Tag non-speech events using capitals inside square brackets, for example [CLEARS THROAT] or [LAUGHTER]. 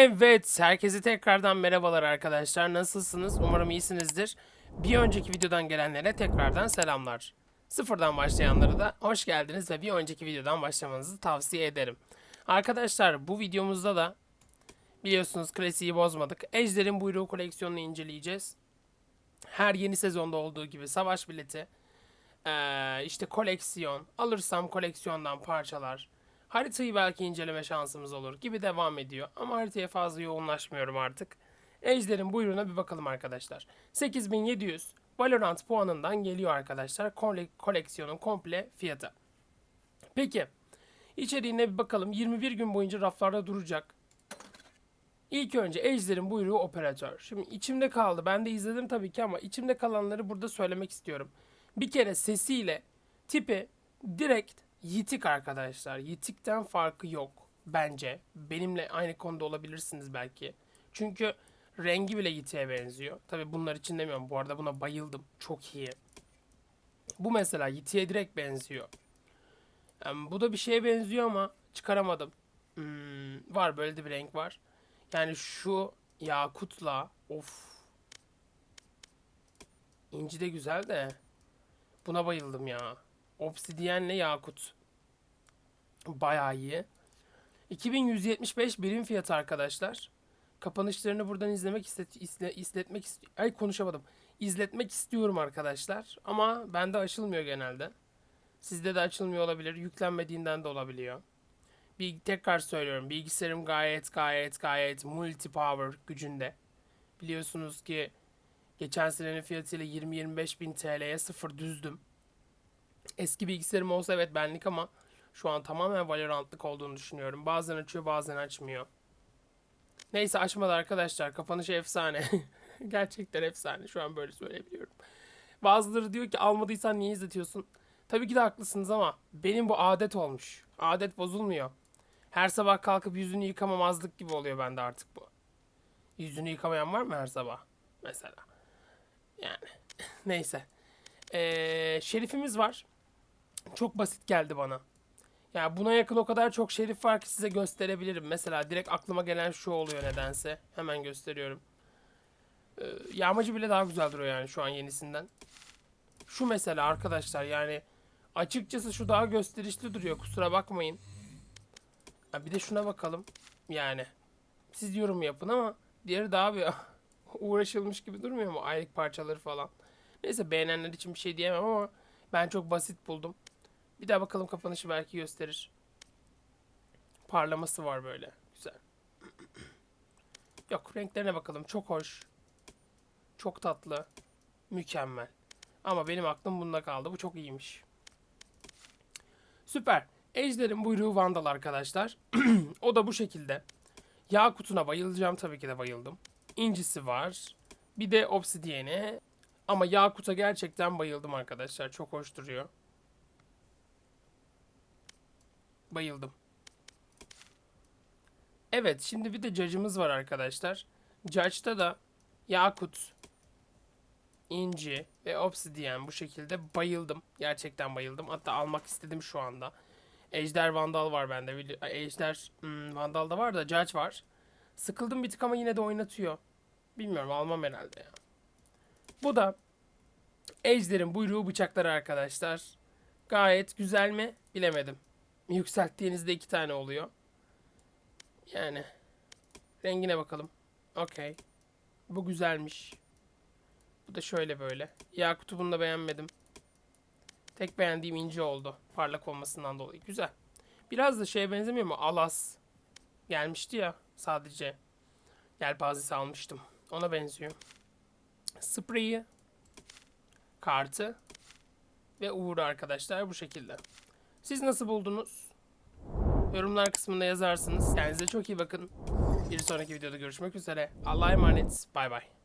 Evet, herkese tekrardan merhabalar arkadaşlar. Nasılsınız? Umarım iyisinizdir. Bir önceki videodan gelenlere tekrardan selamlar. Sıfırdan başlayanlara da hoş geldiniz ve bir önceki videodan başlamanızı tavsiye ederim. Arkadaşlar bu videomuzda da biliyorsunuz klasiği bozmadık. Ejder'in Buyruğu koleksiyonunu inceleyeceğiz. Her yeni sezonda olduğu gibi savaş bileti, işte koleksiyon, alırsam koleksiyondan parçalar, haritayı belki inceleme şansımız olur gibi devam ediyor. Ama haritaya fazla yoğunlaşmıyorum artık. Ejder'in buyruğuna bir bakalım arkadaşlar. 8700 Valorant puanından geliyor arkadaşlar. Kole- koleksiyonun komple fiyatı. Peki içeriğine bir bakalım. 21 gün boyunca raflarda duracak. İlk önce Ejder'in buyruğu operatör. Şimdi içimde kaldı. Ben de izledim tabii ki ama içimde kalanları burada söylemek istiyorum. Bir kere sesiyle tipi direkt yitik arkadaşlar. Yitikten farkı yok bence. Benimle aynı konuda olabilirsiniz belki. Çünkü rengi bile yitiğe benziyor. Tabii bunlar için demiyorum. Bu arada buna bayıldım. Çok iyi. Bu mesela yitiğe direkt benziyor. Yani bu da bir şeye benziyor ama çıkaramadım. Hmm, var böyle de bir renk var. Yani şu yakutla of. İnci de güzel de. Buna bayıldım ya. Obsidiyenle yakut. Bayağı iyi. 2175 birim fiyatı arkadaşlar. Kapanışlarını buradan izlemek istet, isle, izletmek ist- ay konuşamadım. İzletmek istiyorum arkadaşlar. Ama bende açılmıyor genelde. Sizde de açılmıyor olabilir. Yüklenmediğinden de olabiliyor. Bir tekrar söylüyorum. Bilgisayarım gayet gayet gayet multi power gücünde. Biliyorsunuz ki geçen senenin fiyatıyla 20-25 bin TL'ye sıfır düzdüm. Eski bilgisayarım olsa evet benlik ama şu an tamamen Valorant'lık olduğunu düşünüyorum. Bazen açıyor bazen açmıyor. Neyse açmadı arkadaşlar. Kapanışı efsane. [LAUGHS] Gerçekten efsane. Şu an böyle söyleyebiliyorum. Bazıları diyor ki almadıysan niye izletiyorsun? Tabii ki de haklısınız ama benim bu adet olmuş. Adet bozulmuyor. Her sabah kalkıp yüzünü yıkamamazlık gibi oluyor bende artık bu. Yüzünü yıkamayan var mı her sabah? Mesela. Yani. [LAUGHS] Neyse. Ee, şerifimiz var. Çok basit geldi bana. Yani buna yakın o kadar çok şerif var ki size gösterebilirim. Mesela direkt aklıma gelen şu oluyor nedense. Hemen gösteriyorum. Ee, yağmacı bile daha güzel duruyor yani şu an yenisinden. Şu mesela arkadaşlar yani açıkçası şu daha gösterişli duruyor kusura bakmayın. Ha, bir de şuna bakalım. Yani siz yorum yapın ama diğeri daha bir [LAUGHS] uğraşılmış gibi durmuyor mu? Aylık parçaları falan. Neyse beğenenler için bir şey diyemem ama ben çok basit buldum. Bir daha bakalım kapanışı belki gösterir. Parlaması var böyle. Güzel. Yok renklerine bakalım. Çok hoş. Çok tatlı. Mükemmel. Ama benim aklım bunda kaldı. Bu çok iyiymiş. Süper. Ejder'in buyruğu Vandal arkadaşlar. [CLEARS THROAT] o da bu şekilde. Yakut'una bayılacağım. Tabii ki de bayıldım. İncisi var. Bir de obsidiyeni. Ama Yakut'a gerçekten bayıldım arkadaşlar. Çok hoş duruyor. Bayıldım. Evet şimdi bir de Judge'ımız var arkadaşlar. Judge'da da Yakut, İnci ve Obsidian bu şekilde bayıldım. Gerçekten bayıldım. Hatta almak istedim şu anda. Ejder Vandal var bende. Ejder hmm, Vandal da var da Judge var. Sıkıldım bir tık ama yine de oynatıyor. Bilmiyorum almam herhalde ya. Bu da Ejder'in buyruğu bıçakları arkadaşlar. Gayet güzel mi? Bilemedim. Yükselttiğinizde iki tane oluyor. Yani. Rengine bakalım. Okey. Bu güzelmiş. Bu da şöyle böyle. Yakut'u bunu da beğenmedim. Tek beğendiğim ince oldu. Parlak olmasından dolayı. Güzel. Biraz da şeye benzemiyor mu? Alas. Gelmişti ya sadece. Yelpazesi almıştım. Ona benziyor. Spreyi. Kartı. Ve Uğur arkadaşlar bu şekilde. Siz nasıl buldunuz? Yorumlar kısmında yazarsınız. Kendinize çok iyi bakın. Bir sonraki videoda görüşmek üzere. Allah'a emanet. Bay bay.